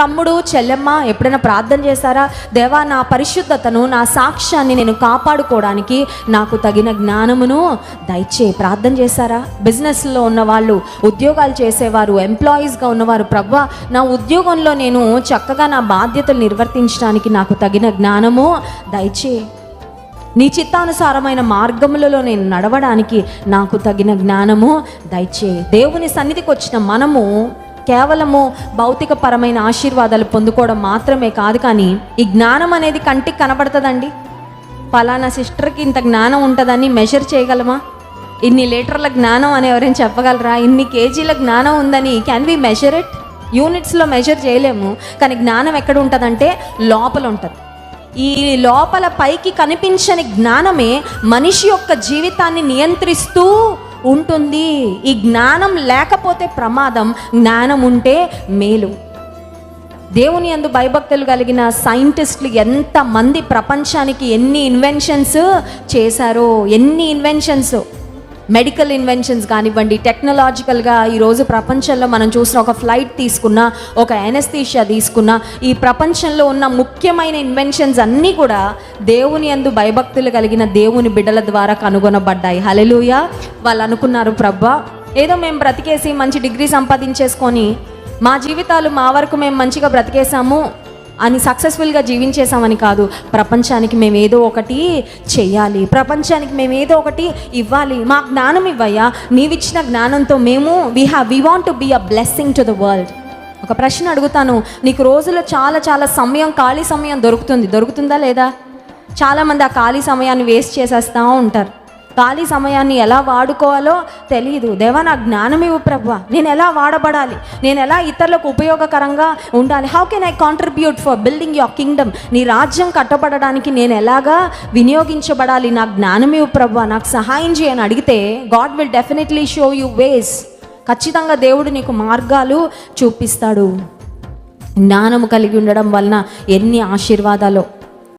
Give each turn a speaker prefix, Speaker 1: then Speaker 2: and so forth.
Speaker 1: తమ్ముడు చెల్లెమ్మ ఎప్పుడైనా ప్రార్థన చేశారా? దేవా నా పరిశుద్ధతను నా సాక్ష్యాన్ని నేను కాపాడుకోవడానికి నాకు తగిన జ్ఞానమును దయచే ప్రార్థన చేశారా? బిజినెస్లో ఉన్నవాళ్ళు ఉద్యోగాలు చేసేవారు ఎంప్లాయీస్గా ఉన్నవారు ప్రభా నా ఉద్యోగంలో నేను చక్కగా నా బాధ్యతలు నిర్వర్తించడానికి నాకు తగిన జ్ఞానము దయచే. నీ చిత్తానుసారమైన మార్గములలో నేను నడవడానికి నాకు తగిన జ్ఞానము దయచే. దేవుని సన్నిధికి వచ్చిన మనము కేవలము భౌతిక పరమైన ఆశీర్వాదాలు పొందుకోవడం మాత్రమే కాదు కానీ ఈ జ్ఞానం అనేది కంటికి కనబడుతుందండి. పలానా సిస్టర్కి ఇంత జ్ఞానం ఉంటుందని మెజర్ చేయగలమా? ఇన్ని లీటర్ల జ్ఞానం అని ఎవరైనా చెప్పగలరా? ఇన్ని కేజీల జ్ఞానం ఉందని క్యాన్ వి మెజర్ ఇట్ యూనిట్స్లో మెజర్ చేయలేము కానీ జ్ఞానం ఎక్కడ ఉంటుందంటే లోపల ఉంటుంది. ఈ లోపల పైకి కనిపించని జ్ఞానమే మనిషి యొక్క జీవితాన్ని నియంత్రిస్తూ ఉంటుంది. ఈ జ్ఞానం లేకపోతే ప్రమాదం జ్ఞానం ఉంటే మేలు. దేవుని అందు భయభక్తులు కలిగిన సైంటిస్టులు ఎంతమంది ప్రపంచానికి ఎన్ని ఇన్వెన్షన్స్ చేశారో ఎన్ని ఇన్వెన్షన్స్ మెడికల్ ఇన్వెన్షన్స్ కానివ్వండి టెక్నాలజికల్గా ఈరోజు ప్రపంచంలో మనం చూసిన ఒక ఫ్లైట్ తీసుకున్న ఒక ఎనస్థీషియా తీసుకున్న ఈ ప్రపంచంలో ఉన్న ముఖ్యమైన ఇన్వెన్షన్స్ అన్నీ కూడా దేవుని అందు భయభక్తులు కలిగిన దేవుని బిడ్డల ద్వారా కనుగొనబడ్డాయి. హలెలుయ వాళ్ళు అనుకున్నారు ప్రభా ఏదో మేము బ్రతికేసి మంచి డిగ్రీ సంపాదించేసుకొని మా జీవితాలు మా వరకు మేము మంచిగా బ్రతికేసాము అని సక్సెస్ఫుల్గా జీవించేసామని కాదు. ప్రపంచానికి మేము ఏదో ఒకటి చేయాలి ప్రపంచానికి మేము ఏదో ఒకటి ఇవ్వాలి. మా జ్ఞానం ఇవ్వయ్యా. నీవిచ్చిన జ్ఞానంతో మేము we have we want to be a blessing to the world ఒక ప్రశ్న అడుగుతాను. నీకు రోజులో చాలా చాలా సమయం ఖాళీ సమయం దొరుకుతుంది. దొరుకుతుందా లేదా? చాలామంది ఆ ఖాళీ సమయాన్ని వేస్ట్ చేసేస్తూ ఉంటారు. ఖాళీ సమయాన్ని ఎలా వాడుకోవాలో తెలియదు దేవా నా జ్ఞానం ఇవ్వు ప్రభు. నేను ఎలా వాడబడాలి? నేను ఎలా ఇతరులకు ఉపయోగకరంగా ఉండాలి? How can I contribute for building your kingdom నీ రాజ్యం కట్టబడడానికి నేను ఎలాగా వినియోగించబడాలి? నా జ్ఞానం ఇవ్వు ప్రభు. నాకు సహాయం చేయని అడిగితే God will definitely show you ways ఖచ్చితంగా దేవుడు నీకు మార్గాలు చూపిస్తాడు. జ్ఞానము కలిగి ఉండడం వలన ఎన్ని ఆశీర్వాదాలు